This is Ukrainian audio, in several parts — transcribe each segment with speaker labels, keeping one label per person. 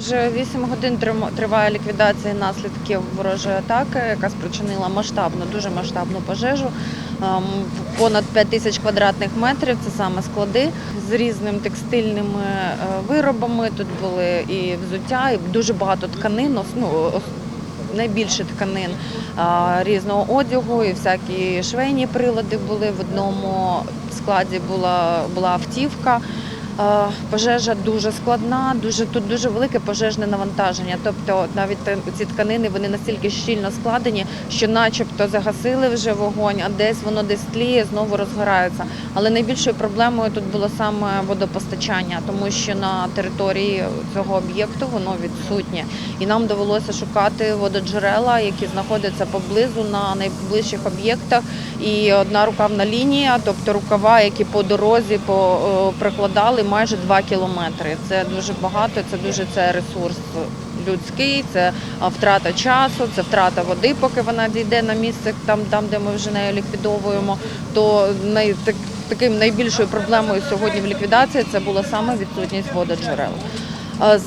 Speaker 1: Вже 8 годин триває ліквідація наслідків ворожої атаки, яка спричинила масштабну, дуже масштабну пожежу. Ем, Понад 5 тисяч квадратних метрів. Це саме склади з різними текстильними е, виробами. Тут були і взуття, і дуже багато тканин. Ну, найбільше тканин різного одягу, і всякі швейні прилади були. В одному складі була, була автівка. Е, Пожежа дуже складна, дуже тут дуже велике пожежне навантаження. Тобто навіть ці тканини вони настільки щільно складені, що, начебто, загасили вже вогонь, а десь воно десь тліє, знову розгорається. Але найбільшою проблемою тут було саме водопостачання, тому що на території цього об'єкту воно відсутнє, і нам довелося шукати вододжерела, які знаходяться поблизу на найближчих об'єктах. І одна рукавна лінія, тобто рукава, які по дорозі по, е, прикладали майже 2 кілометри. Це дуже багато, це дуже це ресурс людський, це втрата часу, це втрата води, поки вона дійде на місце, там, там де ми вже нею ліквідовуємо. То най, так, таким найбільшою проблемою сьогодні в ліквідації це була саме відсутність вододжерел.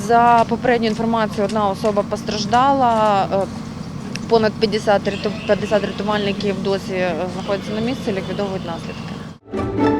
Speaker 1: За попередню інформацією, одна особа постраждала. Понад 50 50 рятувальників досі е, знаходяться на місці, ліквідовують наслідки.